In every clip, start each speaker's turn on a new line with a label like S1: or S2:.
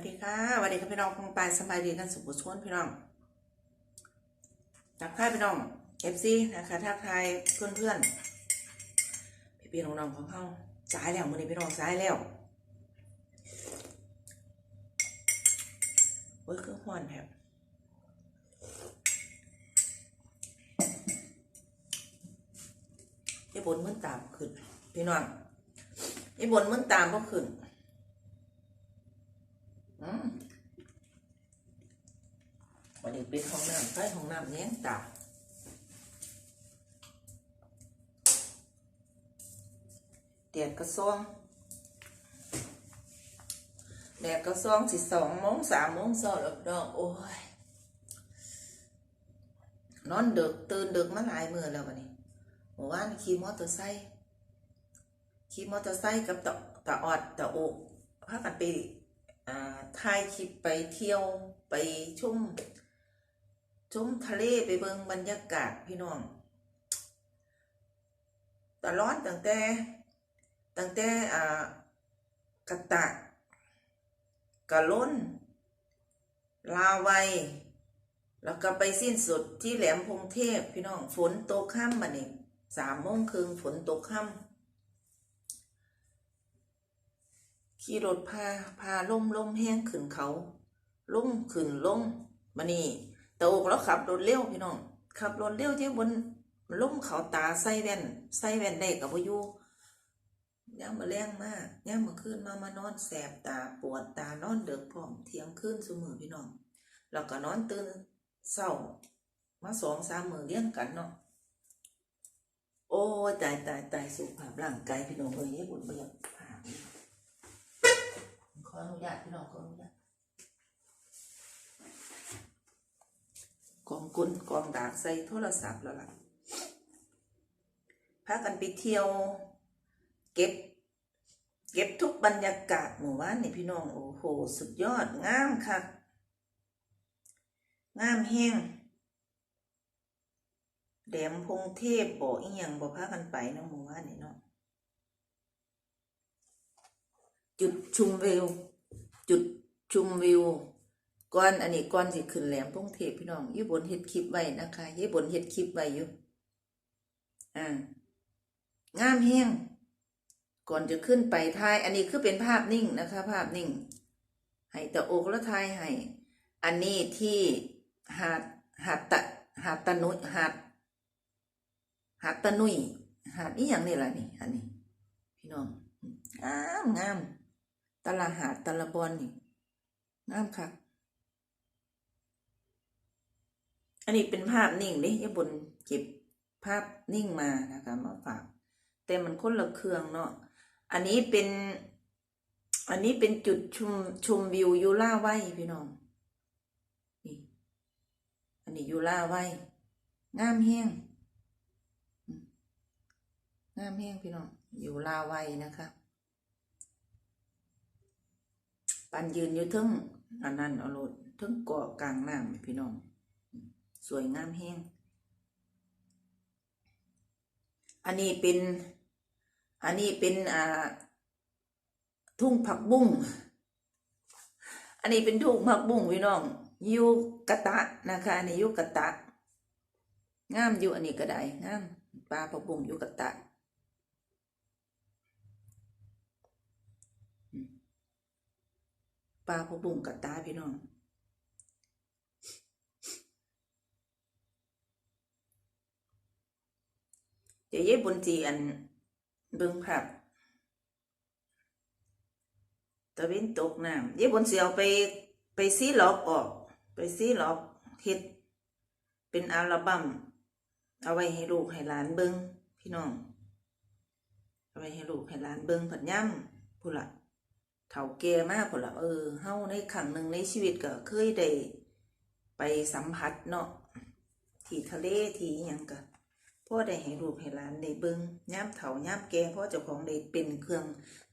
S1: สวัสดีค่ะสวัสดีค่ะพี่น้องคงไปสบายดีกันสุขสุขพี่น้องทักทายพี่น้องเอฟซีนะคะทักทายเพื่อนเพื่อนๆพี่ๆน้องๆของเขาสายแล้วมือนี้พี่น้องสายแล้วเว้ยคือห้อนแบบไอ้บนมึนตามขึ้นพี่น้องไอ้บนมึนตามก็ขึ้น อืม วันนี้เป็นห้องน้ำใต้ห้องน้ำเนี้ยตาเดียดกระซองแดดกระซองสิสองโมงสามโมงเช้าแล้วดอกโอ้ยนอนดึกตื่นดึกมาหลายมือแล้ววันนี้เมื่อวานขี่มอเตอร์ไซค์ขี่มอเตอร์ไซค์กับตะตะออดตะโอกพากันไปอ่าถ่ายคลิปไปเที่ยวไปชุ่ม ชมทะเลไปเบิงบรรยากาศพี่น้องตลอดตั้งแต่ตั้งแต่อ่ากะตะกะล้น ลาวัยแล้วก็ไปสิ้นสุดที่แหลมพงเทพพี่น้องฝนตกค่ำมานี่สามโมงครึ่งฝนตกค่ำขี่รถพาพาล่มล่มแห้งขึ้นเขาล่มขึ้นล่มมานี่ ตกแล้วขับรถเร็วพี่น้องขับรถเร็วที่บนล่มเขาตาใส่แว่นใส่แว่นได้กับพายุย่ามมาแรงมากย่ามมาขึ้นมามานอนแสบตาปวดตานอนเดือกพร้อมเที่ยงคืนเสมอพี่น้องแล้วก็นอนตื่นเศร้ามาสองสามมือเลี้ยงกันเนาะโอ้ตายตายตายสุขภาพร่างกายพี่น้องเอ้ยญี่ปุ่นบ่อยากผ่าขออนุญาตพี่น้องขออนุญาต กองกุนกองดากใส่โทรศัพท์แล้วล่ะพากันไปเที่ยว เก็บ เก็บทุกบรรยากาศหมู่บ้านนี่พี่น้องโอ้โห สุดยอดงามค่ะงามแห้งแหลมพงเทพบ่อีหยังบ่พากันไปนะหมู่บ้านนี่เนาะจุดชมวิว จุดชมวิว ก่อนอันนี้ก่อนสิขึ้นแหลมพงเทพพี่น้องยี่บนเฮ็ดคลิปไว้นะคะยี่บนเฮ็ดคลิปไว้อยู่อ่างามแห้งก่อนจะขึ้นไปทาย อันนี้คือเป็นภาพนิ่งนะคะ ภาพนิ่ง ให้ตะอกแล้วทายให้ อันนี้ที่หาดหาดตะหาดตะนุยหาดหาดตะนุยหาดอีหยังนี่ล่ะนี่ อันนี้ พี่น้องงามงามตลาหาดตะละบอนนี่งามค่ะ อันนี้เป็นภาพนิ่งเด้ยายบนเก็บภาพนิ่งมานะคะมาฝากแต่มันคนละเครื่องเนาะอันนี้เป็น อันนี้เป็นจุดชมชมวิวยูล่าไว้พี่น้องนี่อันนี้ยูล่าไว้งามแห้งงามแห้งพี่น้องยูล่าไว้นะคะปันยืนอยู่เทึงอันนั้นเอาโลดเทึงเกาะกลางน้ำพี่น้อง สวยงามแห้ง อันนี้เป็น อันนี้เป็นอ่าทุ่งผักบุ้ง อันนี้เป็นทุ่งผักบุ้งพี่น้องยูกะตะนะคะอันนี้ยูกะตะ งามอยู่อันนี้ก็ได้งามปลาผักบุ้งยูกะตะปลาพะบุ้งกับตาพี่น้อง เดี๋ยวเย่บนจีอันเบิ่งภาพตะเวนตกน้ำเย่บนเสียวไปไปซีล็อกออก ไปซีล็อกเฮ็ดเป็นอัลบั้มเอาไว้ให้ลูกให้หลานเบิ่งพี่น้อง เอาไว้ให้ลูกให้หลานเบิ่งผัดย่ำผู้ละเฒ่าแก่มากพุ่นละเออเฮาในครั้งหนึ่งในชีวิตก็เคยได้ไปสัมผัสเนาะที่ทะเลที่ยังก็ พ่อได้ให้ลูกให้หลานได้เบิ่งย่ามเฒ่าย่ามแก่พ่อเจ้าของได้เป็นเครื่อง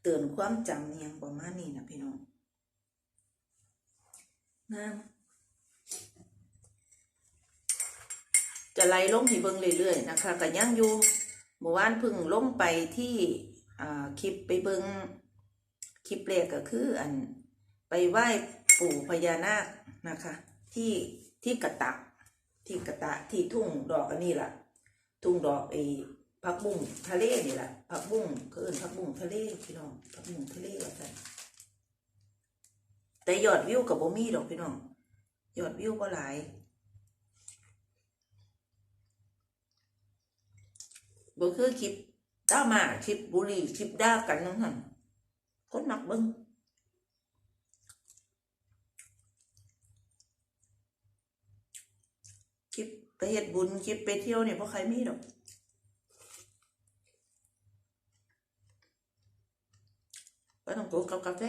S1: เตือนความจำอิหยังประมาณนี้นะพี่น้องน้ำจะไล่ลงให้เบิ่งเรื่อยๆนะคะก็ยังอยู่เมื่อวานพึ่งลงไปที่คลิปไปเบิ่งคลิปแรกก็คืออันไปไหว้ปู่พญานาคนะคะ ที่ที่กระตะที่กระตะที่ทุ่งดอกอันนี้ล่ะ ทุ่งดอกไอ้ผักบุ้งทะเลนี่แหละผักบุ้งเขาเอิ้นผักบุ้งทะเลพี่น้องผักบุ้งทะเลว่าซั่นแต่ยอดวิวกับบ่มีดอกพี่น้องยอดวิวบ่หลายบ่คือคลิปด้ามาคลิปบุรีคลิปด่ากันนั่นหั่นคนมักเบิ่งคลิป ไปเฮ็ดบุญคลิปไปเที่ยวเนี่ยบ่ใครมีดอกก็ต้องโกกับกาแฟ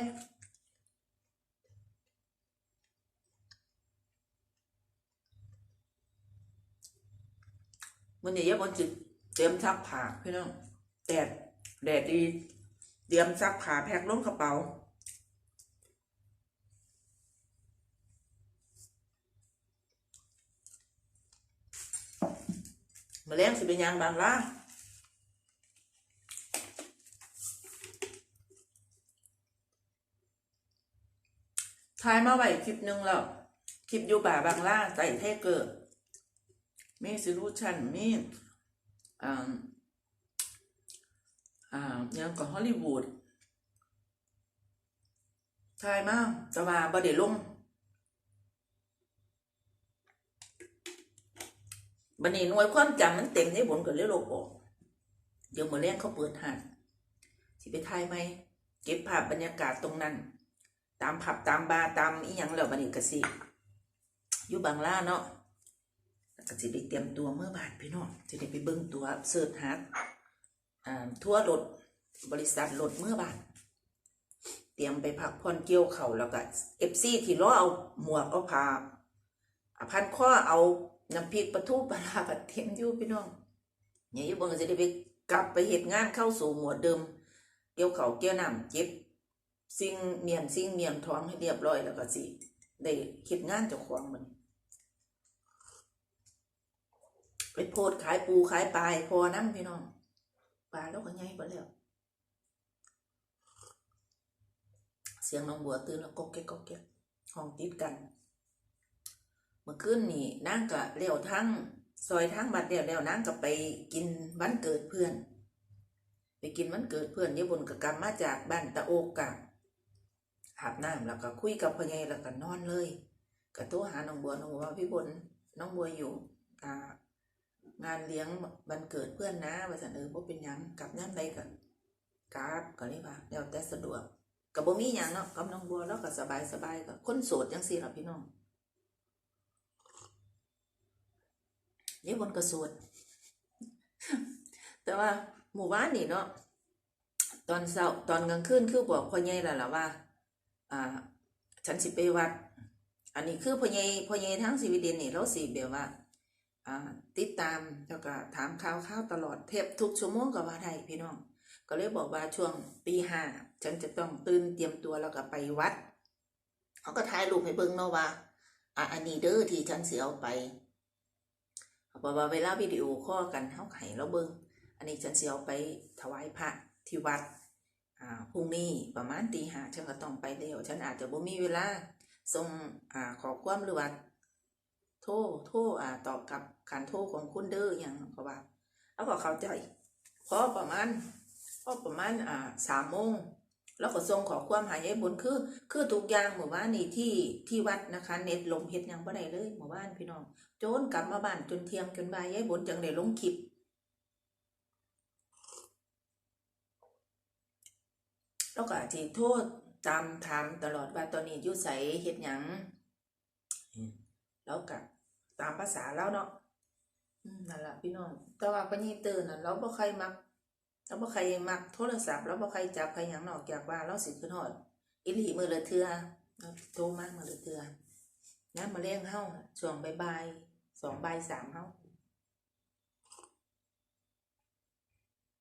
S1: มันเนี่ยยบนจิตเตรียมซักผ้าพี่น้องแดดแดดดี เตรียมซักผ้าแพ็คลงกระเป๋า มาเลี้ยงสิเป็นยังบางล่ะทายมาไว้คลิปหนึ่งแล้วคลิปอยู่ป่าบางล่าใส่เทเกอร์มีซิลูชันมีอ่าอ่ายังกับฮอลลีวูดทายมาจะมาบไดลง บันนี้หน่วยความจำมันเต็มในบนกับเรื่องโลกออก เดี๋ยวเมื่อแรกเขาเปิดหาดสิไปทายไหม เก็บภาพบรรยากาศตรงนั้น ตามผับตามบาร์ตามอีหยังแล้วบัดนี้กสิอยู่บางล่าเนาะก็สิได้เตรียมตัวเมื่อบาทพี่น้องจะได้ไปเบิ่งตัวเสิร์ชหาอ่าทั่วรถบริษัทรถเมื่อบาทเตรียมไปพักผ่อนเกี่ยวเข่าแล้วก็เอฟซีที่รอเอาหมวกเอาผ้าอ่าพันข้อเอา น้ำพริกปลาทูปลาร้าผัดเทียมอยู่พี่น้องเนี่ยยู่บงจะได้ไปกลับไปเหตุงานเข้าสู่หมวดเดิม เกี่ยวเขาเกี่ยวน้ำเก็บสิ่งเมียนสิ่งเมียนท้องให้เรียบร้อยแล้วก็สิได้คิดงานเจ้าของมันไปโพดขายปูขายปลายพอน้ำพี่น้องปลาแล้วก็ใหญ่ไปแล้วเสียงน้องบัวตื่นแล้วก็แก๊กก็แก๊กห้องติดกัน มื่อคืนนี่นางก็เลี้ยวทั้งซอยทั้งบัดเดียวแล้วนางก็ไปกินวันเกิดเพื่อน ไปกินวันเกิดเพื่อนญี่ปุ่นก็กลับมาจากบ้านตะโอกกะอาบน้ำแล้วก็คุยกับพ่อใหญ่แล้วก็นอนเลยก็โทรหาน้องบัวน้องบัวว่าพี่บนน้องบัวอยู่อ่างานเลี้ยงวันเกิดเพื่อนนะว่าสันเออบ่เป็นยังกลับย่ำใดกันกราบก็เลยว่าแล้วแต่สะดวกก็บ่มีหยังเนาะกับน้องบัวแล้วก็สบายสบายก็คนโสดจังซี่ล่ะพี่น้อง เดี๋ยวนก็โสดแต่ว่าหมู่บ้านนี่เนาะตอนเช้าตอนกลางคืนคือบอกพ่อใหญ่แล้วล่ะว่า อ่า ฉันสิไปวัด อันนี้คือพ่อใหญ่พ่อใหญ่ทั้งสีวีเดนนี่เราสิแบบว่า อ่า ติดตามแล้วก็ถามข่าวข่าวตลอดเทปทุกชั่วโมงก็ว่าได้พี่น้อง ก็เลยบอกว่าช่วงตีห้าฉันจะต้องตื่นเตรียมตัวแล้วก็ไปวัดเขาก็ถ่ายรูปให้เบิ่งเนาะว่าอะอันนี้เด้อที่ฉันเสิเอาไป เขาบอกว่าเวลาวิดีโอคอกันเขาให้เราเบิงอันนี้ฉันสิเอาไปถวายพระที่วัดอ่าพรุ่งนี้ประมาณตีห้าฉันก็ต้องไปเร็วฉันอาจจะบ่มีเวลาส่งอ่าขอความหรือว่าโทรโทรอ่าตอบกับการโทรของคุณเด้ออย่างก็ว่าแล้วก็เข้าใจพอประมาณพอประมาณอ่าสามโมง แล้วก็ส่งขอความหายายบุญคือ คือทุกอย่างหมู่บ้านนี่ที่ที่วัดนะคะ เน็ตลมเฮ็ดหยังบ่ได้เลยหมู่บ้านพี่น้องโจนกลับมาบ้านจนเที่ยงจนบ่ายยายบุญจังได้ลงคลิปแล้วก็ที่โทษตามถามตลอดว่าตอนนี้อยู่ใสเฮ็ดหยังอืมแล้วก็ตามภาษาแล้วเนาะอืมนั่นล่ะพี่น้องแต่ว่าปญีตื่นน่ะเราบ่ใครมัก เราบ่ใครมักโทรศัพท์เราบ่ใครจับใครหยังนอกจากว่าเราสิขึ้นฮอดอีหลีมือละเทือเราโทรมากมือละเทืองานมาเลี้ยงเฮาช่วงบ่ายสองบ่ายสามเฮา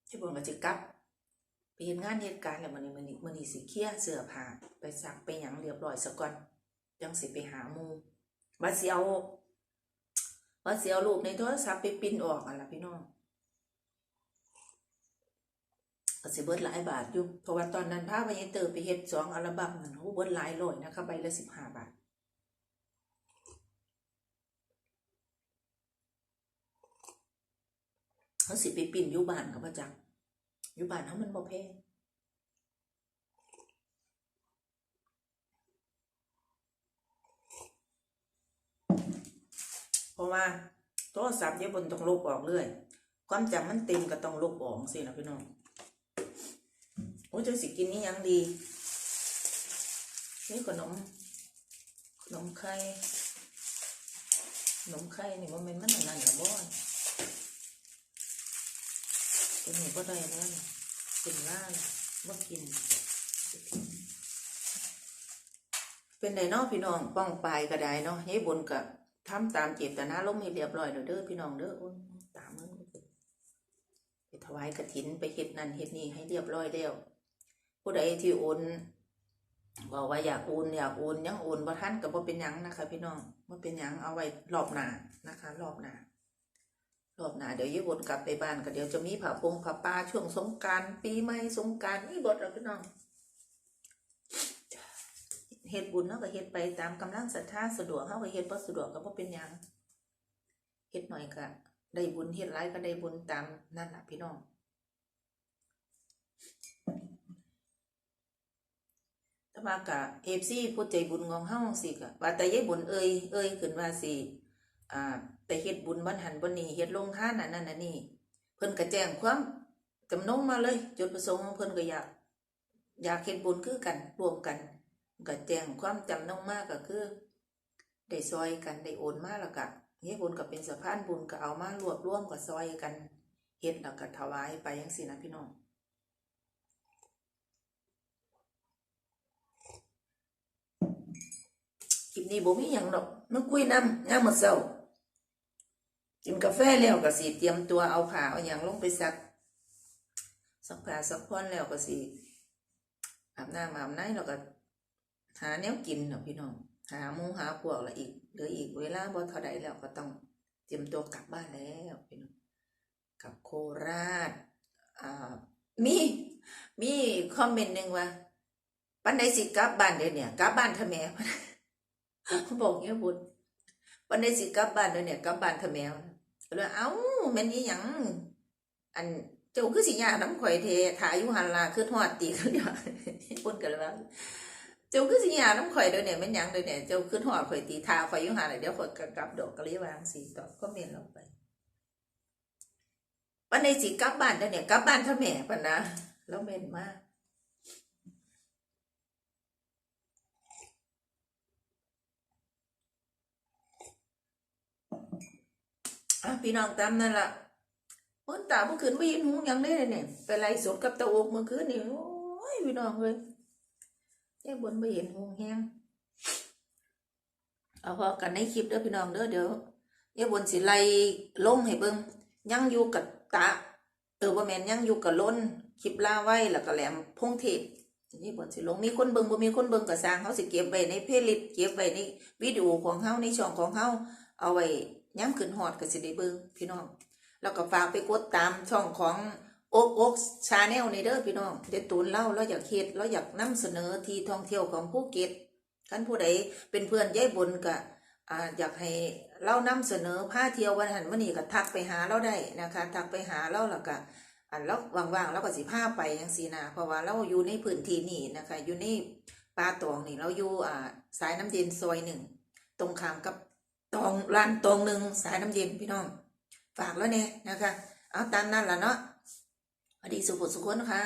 S1: ที่ผมก็สิกลับไปเฮ็ดงานเหตุการณ์แล้วมันนี้มันนี้มันนี้สิเคลียเสื้อผ้าไปซักไปหยังเรียบร้อยซะก่อนจังสิไปหามู่ว่าสิเอาว่าสิเอารูปในโทรศัพท์ไปปิ้นออกอะล่ะพี่น้อง ก็สิเบิดหลายบาทอยู่เพราะว่าตอนนั้นพาไปเตอร์ไปเฮ็ดสองอัลบั้มนั่นโอ้เบิดหลายร้อยนะคะใบละสิบห้าบาทเขาสิไปปิ่นยู่บ้านกับพ่อจักอยู่บ้านเขามันบ่แพงเพราะว่าโทรศัพท์ยายบนต้องลบออกเรื่อย ความจำมันเต็มก็ต้องลบออกสินะพี่น้อง โอ้ยจะสิกินนี่ยังดีนี่ขนมขนมไข่ขนมไข่นี่มันเป็นมันอันนั่นละบ่อนเป็นหนูก็ได้แล้วนี่เป็นล่าว่ากิน เป็นไดเนาะพี่น้องป้องปลายก็ได้เนาะให้บนกับทำตามเจตนาล้มให้เรียบร้อยเด้อพี่น้องเด้อตามมือไปถวายกระถินไปเฮ็ดนั่นเฮ็ดนี่ให้เรียบร้อยแล้ว ผู้ใดที่โอนบอกว่าอยากโอนอยากโอนยังโอนบ่ทันก็บ่เป็นยังนะคะ พี่น้องบ่เป็นยังเอาไว้รอบหน้านะคะ รอบหน้ารอบหน้าเดี๋ยวยี่วนกลับไปบ้านก็เดี๋ยวจะมีผับปงผับปลาช่วงสงการปีใหม่สงการนี่บทเราพี่น้องเฮ็ดบุญเนาะก็เฮ็ดไปตามกำลังศรัทธาสะดวกเฮาก็เฮ็ดบ่สะดวกก็บ่เป็นหยังเฮ็ดหน่อยก็ได้บุญเฮ็ดหลายก็ได้บุญตามนั่นล่ะพี่น้อง ถ้ามากะ FC ผู้ใจบุญของเฮาสิก็ว่าแต่ยายบุญเอ่ยเอ่ยขึ้นว่าสิอ่าแต่เฮ็ดบุญบันหันบันนี้เฮ็ดลงทานอันนั้นอันนี้เพิ่นก็แจ้งความจำนงมาเลยจุดประสงค์ของเพิ่นก็อยาก อยากเฮ็ดบุญคือกันรวมกันก็แจ้งความจำนงมากก็คือ ได้ซอยกันได้โอนมาแล้วก็เฮ็ดบุญก็เป็นสะพานบุญก็เอามารวบรวมก็ซอยกันเฮ็ดแล้วก็ถวายไปจังซี่นะพี่น้องคลิป นี้บ่มีหยังดอกมาคุยน้ำยามมื้อเช้ากินกาแฟแล้วก็สิเตรียมตัวเอาผ้าเอาอย่างลงไปซักซักผ้าซักผ่อนแล้วก็สิอาบน้ำอาบน้ำแล้วก็หาแนวกินเนาะพี่น้องหาหมูหาพวกละอีกเหลืออีกเวลาบ่เท่าใดแล้วก็ต้องเตรียมตัวกลับบ้านแล้วพี่น้องกลับโคราชอ่ามีมีคอมเมนต์หนึ่งว่าปันใดสิกลับบ้านเดี๋ยวเนี่ยกลับบ้านทำไม เขาบอกเงี้ยบุญวันนี้สิกลับบ้านเลยเนี่ยกลับบ้านเถอแมวก็เลยเอ้าแม่นอีหยังอันเจ้าคือสิยาน้ำข่อยเทถ่ายอยู่หันลาคือทอดตีเขาเดียวปุ่นกันเลยว่าเจ้าคือสิยาน้ำข่อยเดี๋ยวเนี่ยแม่นยังเดี๋ยวเนี่ยเจ้าคือทอดข่อยตีทาข่อยอยู่หันเดี๋ยวข่อยกกลับดอกกะลยวางสีตอบก็เมนลงไปวันนี้สิกลับบ้านเดี๋ยวเนี่ยกลับบ้านเถอแม่ปะนะแล้วเมนมาก อะพี่น้องตามนั่นละเมื่อตาเมื่อคืนไม่ยินหูยังได้เลยเนี่ยไปไล่สดกับตาอกเมื่อคืนนี่โอ้ยพี่น้องเลยแค่บนไม่เห็นหูแห้งเอาพอกันในคลิปเด้อพี่น้องเด้อเดี๋ยวเดี๋ยวบนสิไล่ลงให้เบิ่งยังอยู่กับตาเออบ่แมนยังอยู่กับล้นคลิปล่าไว้แล้วก็แหลมพงเทพนี่บนสิลงมีคนเบิงบ่มีคนเบิงก็สร้างเขาสิเก็บไว้ในเพลย์ลิสต์เก็บไว้ในวิดีโอของเฮาในช่องของเฮาเอาไว้ย้ำขึ้นหอดกับสิได้เบิ่งพี่น้อง แล้วก็ฝากไปกดตามช่องของโอ๊กโอ๊กชาแนลในเด้อพี่น้องเด็ดตูนเล่าแล้วอยากเฮ็ดแล้วอยากนำเสนอที่ท่องเที่ยวของภูเก็ตท่านผู้ใดเป็นเพื่อนย้ายบนก็อ่าอยากให้เล่านำเสนอผ้าเที่ยววันหันวันนี้ก็ทักไปหาเราได้นะคะทักไปหาเราแล้วก็อันแล้วว่างๆเราก็สิพาไปยังสีนาเพราะว่าเราอยู่ในพื้นที่นี่นะคะอยู่ในป่าตองนี่เราอยู่อ่าสายน้ำเย็นซอยหนึ่งตรงข้ามกับ ตองร้านตองหนึ่งสายน้ำเย็นพี่น้อง ฝากแล้วเนี่ยนะคะ เอาตามนั้นแหละเนาะอดีสุขสุขคนค่ะ